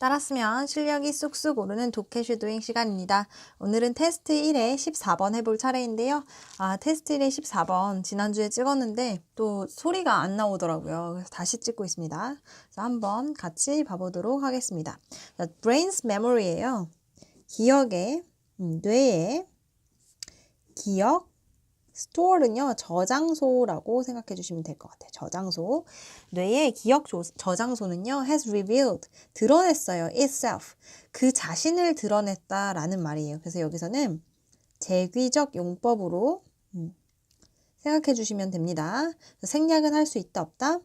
따랐으면 실력이 쑥쑥 오르는 독해 쉐도잉 시간입니다. 오늘은 테스트 1에 14번 해볼 차례인데요. 아, 테스트 1에 14번 지난주에 찍었는데 또 소리가 안 나오더라고요. 그래서 다시 찍고 있습니다. 그래서 한번 같이 봐보도록 하겠습니다. 자, brain's memory예요. 기억의, 음, 뇌의 기억, store는요, 저장소라고 생각해 주시면 될 것 같아요. 저장소. 뇌의 기억 조, 저장소는요, has revealed, 드러냈어요. itself. 그 자신을 드러냈다라는 말이에요. 그래서 여기서는 재귀적 용법으로 음, 생각해 주시면 됩니다. 생략은 할 수 있다, 없다?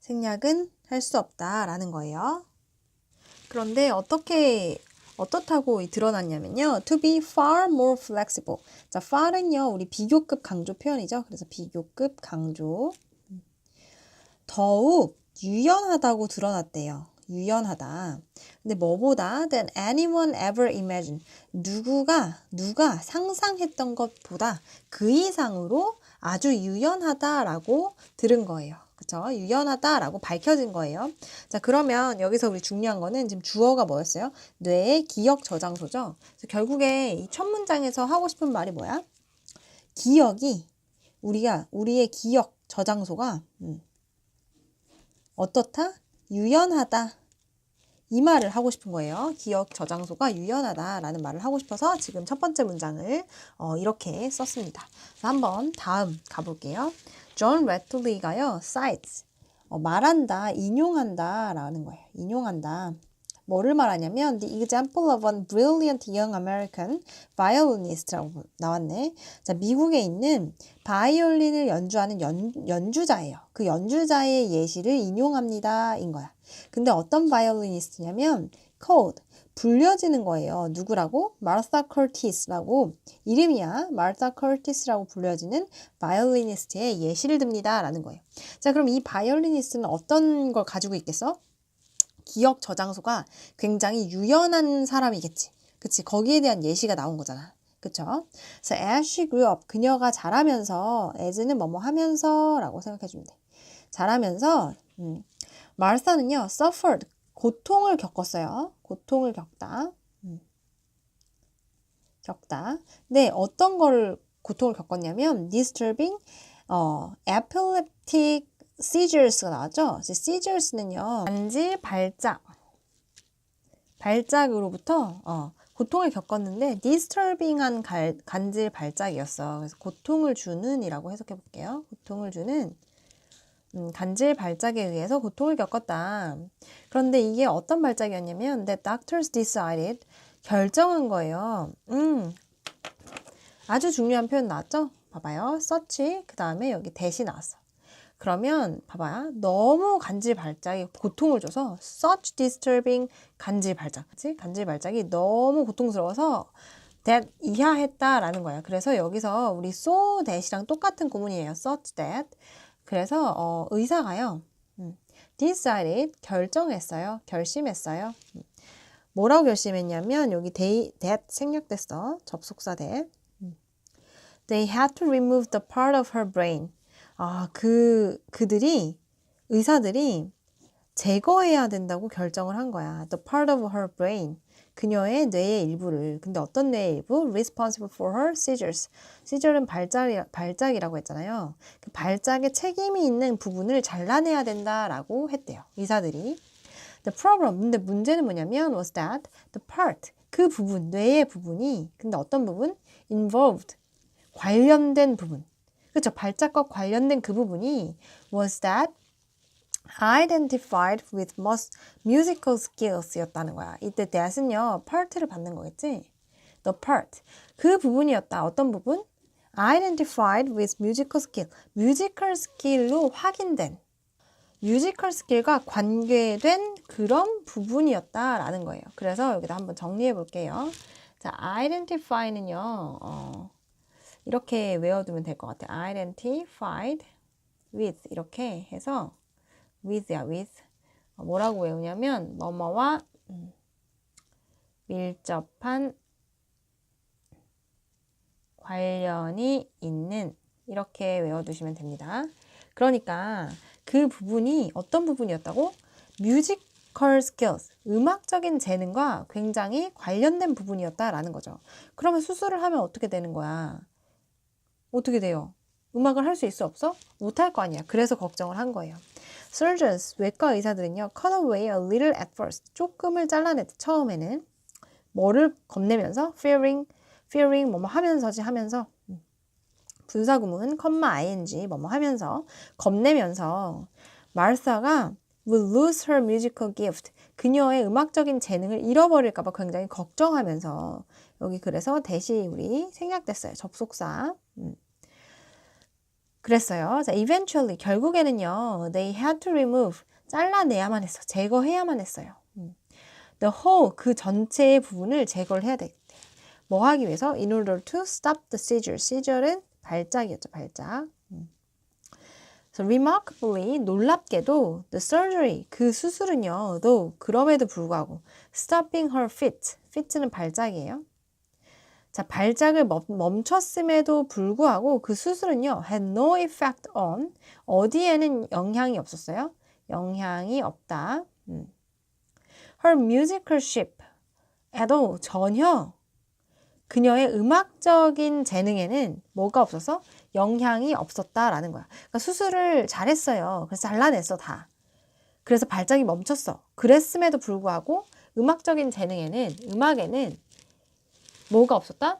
생략은 할 수 없다라는 거예요. 그런데 어떻게 어떻다고 드러났냐면요. To be far more flexible. 자, far은요, 우리 비교급 강조 표현이죠. 그래서 비교급 강조. 더욱 유연하다고 드러났대요. 유연하다. 근데 뭐보다 than anyone ever imagined. 누구가, 누가 상상했던 것보다 그 이상으로 아주 유연하다라고 들은 거예요. 그쵸? 유연하다라고 밝혀진 거예요. 자, 그러면 여기서 우리 중요한 거는 지금 주어가 뭐였어요? 뇌의 기억 저장소죠. 결국에 이 첫 문장에서 하고 싶은 말이 뭐야? 기억이 우리가 우리의 기억 저장소가 음, 어떻다? 유연하다. 이 말을 하고 싶은 거예요. 기억 저장소가 유연하다라는 말을 하고 싶어서 지금 첫 번째 문장을 어, 이렇게 썼습니다. 한번 다음 가볼게요. 존 레틀리가요, cites 어, 말한다, 인용한다라는 거예요. 인용한다. 뭐를 말하냐면 the example of a brilliant young American violinist라고 나왔네. 자, 미국에 있는 바이올린을 연주하는 연, 연주자예요. 그 연주자의 예시를 인용합니다. 인 거야. 근데 어떤 바이올리니스트냐면 cold 불려지는 거예요. 누구라고? 마르사 커티스라고 이름이야. 마르사 커티스라고 불려지는 바이올리니스트의 예시를 듭니다. 라는 거예요. 자, 그럼 이 바이올리니스트는 어떤 걸 가지고 있겠어? 기억 저장소가 굉장히 유연한 사람이겠지. 그치? 거기에 대한 예시가 나온 거잖아. 그쵸? 그래서 as she grew up, 그녀가 자라면서, as는 뭐뭐 하면서 라고 생각해 주면 돼. 자라면서, 음, 마르사는요, suffered, 고통을 겪었어요. 고통을 겪다. 음. 겪다. 네, 어떤 걸 고통을 겪었냐면, disturbing, 어, epileptic seizures가 나왔죠? seizures는요, 간질 발작. 발작으로부터, 어, 고통을 겪었는데, disturbing한 갈, 간질 발작이었어. 그래서 고통을 주는 이라고 해석해 볼게요. 고통을 주는, 음, 간질 발작에 의해서 고통을 겪었다. 그런데 이게 어떤 발작이었냐면, the doctors decided, 결정한 거예요. 음, 아주 중요한 표현 나왔죠? 봐봐요. such, 그 다음에 여기 대시 나왔어. 그러면 봐봐요. 너무 간질 발작이 고통을 줘서 such disturbing 간질 발작. 그치? 간질 발작이 너무 고통스러워서 that 이하했다라는 거야. 그래서 여기서 우리 so that이랑 똑같은 구문이에요. such that. 그래서 어, 의사가요. 음, decided 결정했어요. 결심했어요. 음, 뭐라고 결심했냐면 여기 they, that 생략됐어. 접속사 that. 음. They had to remove the part of her brain. 아, 그, 그들이, 의사들이 제거해야 된다고 결정을 한 거야. The part of her brain. 그녀의 뇌의 일부를. 근데 어떤 뇌의 일부? Responsible for her seizures. seizure는 발작이, 발작이라고 했잖아요. 그 발작에 책임이 있는 부분을 잘라내야 된다라고 했대요. 의사들이. The problem. 근데 문제는 뭐냐면 was that the part. 그 부분, 뇌의 부분이. 근데 어떤 부분? involved. 관련된 부분. 그렇죠. 발작과 관련된 그 부분이 was that identified with most musical skills 였다는 거야. 이때 that은요, part를 받는 거겠지? the part. 그 부분이었다. 어떤 부분? identified with musical skill. 뮤지컬 스킬로 확인된. 뮤지컬 스킬과 관계된 그런 부분이었다라는 거예요. 그래서 여기다 한번 정리해 볼게요. 자, identify는요, 어, 이렇게 외워두면 될 것 같아요. identified with 이렇게 해서 with야 with 뭐라고 외우냐면 뭐뭐와 밀접한 관련이 있는 이렇게 외워두시면 됩니다. 그러니까 그 부분이 어떤 부분이었다고? musical skills, 음악적인 재능과 굉장히 관련된 부분이었다라는 거죠. 그러면 수술을 하면 어떻게 되는 거야? 어떻게 돼요? 음악을 할 수 있어 없어? 못할 거 아니야. 그래서 걱정을 한 거예요. Surgeons, 외과 의사들은요, cut away a little at first. 조금을 잘라냈대, 처음에는. 뭐를 겁내면서? fearing, fearing, 뭐뭐 하면서지 하면서. 음. 분사구문, 컴마 ing, 뭐뭐 하면서. 겁내면서. 마르사가 will lose her musical gift. 그녀의 음악적인 재능을 잃어버릴까봐 굉장히 걱정하면서. 여기 그래서 대시 우리 생략됐어요. 접속사. 음. 그랬어요. 자, eventually 결국에는요. They had to remove 잘라내야만 했어. 제거해야만 했어요. 음. The whole 그 전체의 부분을 제거를 해야 되겠대. 뭐 하기 위해서? In order to stop the seizure. seizure는 발작이었죠. 발작. 음. So remarkably 놀랍게도 the surgery 그 수술은요. though 그럼에도 불구하고 stopping her fit. fit는 발작이에요. 자, 발작을 멈췄음에도 불구하고 그 수술은요, had no effect on, 어디에는 영향이 없었어요? 영향이 없다. 음. Her musicalship, 에도 전혀 그녀의 음악적인 재능에는 뭐가 없어서 영향이 없었다라는 거야. 그러니까 수술을 잘했어요. 그래서 잘라냈어, 다. 그래서 발작이 멈췄어. 그랬음에도 불구하고 음악적인 재능에는, 음악에는 뭐가 없었다?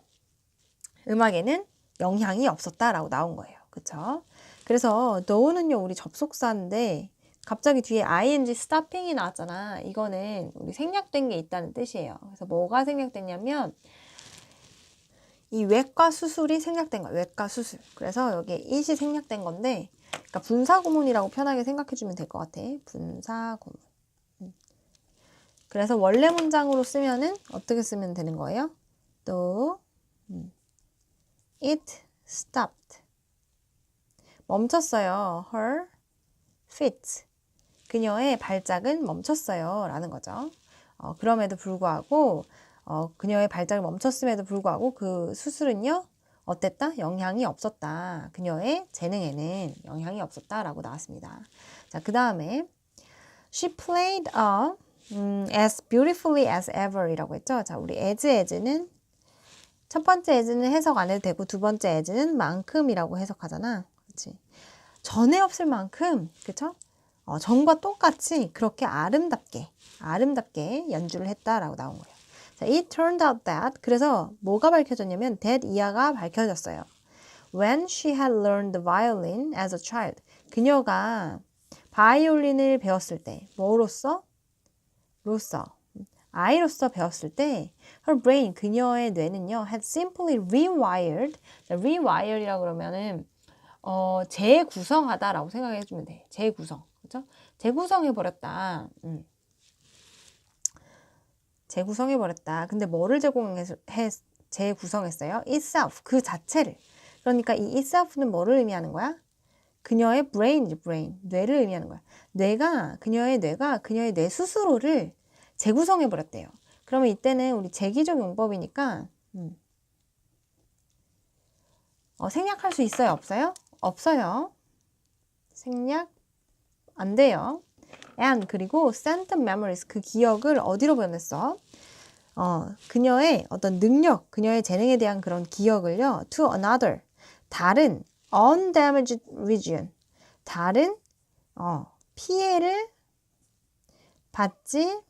음악에는 영향이 없었다라고 나온 거예요. 그쵸? 그래서 너는요 우리 접속사인데 갑자기 뒤에 ing stopping이 나왔잖아. 이거는 우리 생략된 게 있다는 뜻이에요. 그래서 뭐가 생략됐냐면 이 외과 수술이 생략된 거야. 외과 수술. 그래서 여기에 it이 생략된 건데 그러니까 분사 구문이라고 편하게 생각해 주면 될 것 같아. 분사 구문. 음. 그래서 원래 문장으로 쓰면은 어떻게 쓰면 되는 거예요? 또 음. it stopped 멈췄어요. her feet 그녀의 발작은 멈췄어요. 라는 거죠. 어, 그럼에도 불구하고 어, 그녀의 발작을 멈췄음에도 불구하고 그 수술은요. 어땠다? 영향이 없었다. 그녀의 재능에는 영향이 없었다라고 나왔습니다. 자, 그 다음에 she played a 음, as beautifully as ever 이라고 했죠. 자, 우리 as as는 첫 번째 as는 해석 안 해도 되고 두 번째 as는 만큼이라고 해석하잖아. 그렇지? 전에 없을 만큼, 그쵸? 어, 전과 똑같이 그렇게 아름답게, 아름답게 연주를 했다라고 나온 거예요. 자, it turned out that, 그래서 뭐가 밝혀졌냐면, that 이하가 밝혀졌어요. When she had learned the violin as a child, 그녀가 바이올린을 배웠을 때, 뭐로써? 로써, 아이로서 배웠을 때 her brain 그녀의 뇌는요 had simply rewired rewire이라고 그러면은 어 재구성하다라고 생각해 주면 돼. 재구성. 그렇죠 재구성해 버렸다. 음. 재구성해 버렸다. 근데 뭐를 제공해서 해 재구성했어요? itself 그 자체를. 그러니까 이 itself는 뭐를 의미하는 거야? 그녀의 brain brain. 뇌를 의미하는 거야. 뇌가 그녀의 뇌가 그녀의 뇌 스스로를 재구성해 버렸대요. 그러면 이때는 우리 재기적 용법이니까 음. 어, 생략할 수 있어요? 없어요? 없어요. 생략 안 돼요. and 그리고 sent memories 그 기억을 어디로 보냈어? 어, 그녀의 어떤 능력, 그녀의 재능에 대한 그런 기억을요 to another 다른 undamaged region 다른 어, 피해를 받지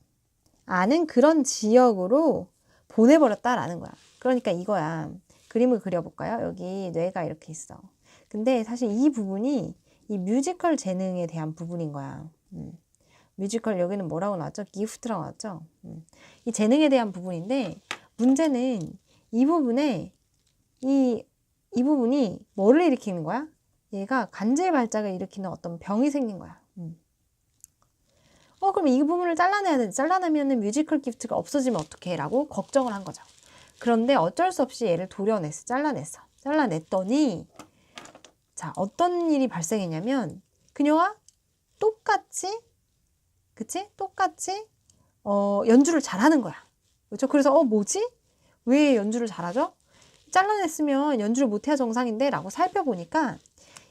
아는 그런 지역으로 보내버렸다라는 거야. 그러니까 이거야. 그림을 그려볼까요? 여기 뇌가 이렇게 있어. 근데 사실 이 부분이 이 뮤지컬 재능에 대한 부분인 거야. 음. 뮤지컬 여기는 뭐라고 나왔죠? 기프트라고 나왔죠? 음. 이 재능에 대한 부분인데 문제는 이 부분에 이, 이 부분이 뭐를 일으키는 거야? 얘가 간질 발작을 일으키는 어떤 병이 생긴 거야. 음. 어, 그럼 이 부분을 잘라내야 되는데 잘라내면 뮤지컬 기프트가 없어지면 어떡해? 라고 걱정을 한 거죠. 그런데 어쩔 수 없이 얘를 도려냈어. 잘라냈어. 잘라냈더니 자, 어떤 일이 발생했냐면 그녀가 똑같이 그치? 똑같이 어, 연주를 잘하는 거야. 그렇죠? 그래서 어, 뭐지? 왜 연주를 잘하죠? 잘라냈으면 연주를 못해야 정상인데 라고 살펴보니까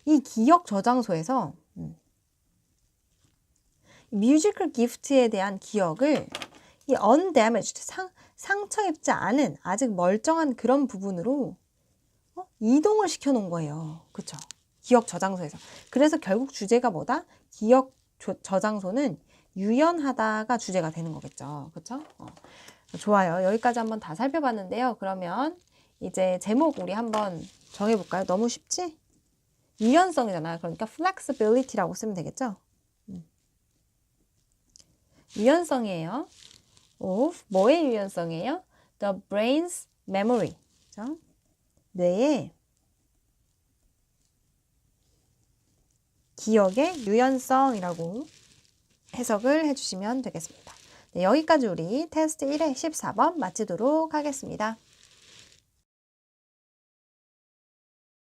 이 기억 저장소에서 음, 뮤지컬 기프트에 대한 기억을 이 undamaged 상, 상처 입지 않은 아직 멀쩡한 그런 부분으로 어? 이동을 시켜 놓은 거예요. 그쵸? 기억 저장소에서. 그래서 결국 주제가 뭐다? 기억 조- 저장소는 유연하다가 주제가 되는 거겠죠. 그쵸? 어. 좋아요. 여기까지 한번 다 살펴봤는데요. 그러면 이제 제목 우리 한번 정해볼까요? 너무 쉽지? 유연성이잖아요. 그러니까 flexibility라고 쓰면 되겠죠? 음. 유연성이에요. of 뭐의 유연성이에요? The brain's memory. 그죠? 뇌의 기억의 유연성이라고 해석을 해주시면 되겠습니다. 네, 여기까지 우리 테스트 1의 14번 마치도록 하겠습니다.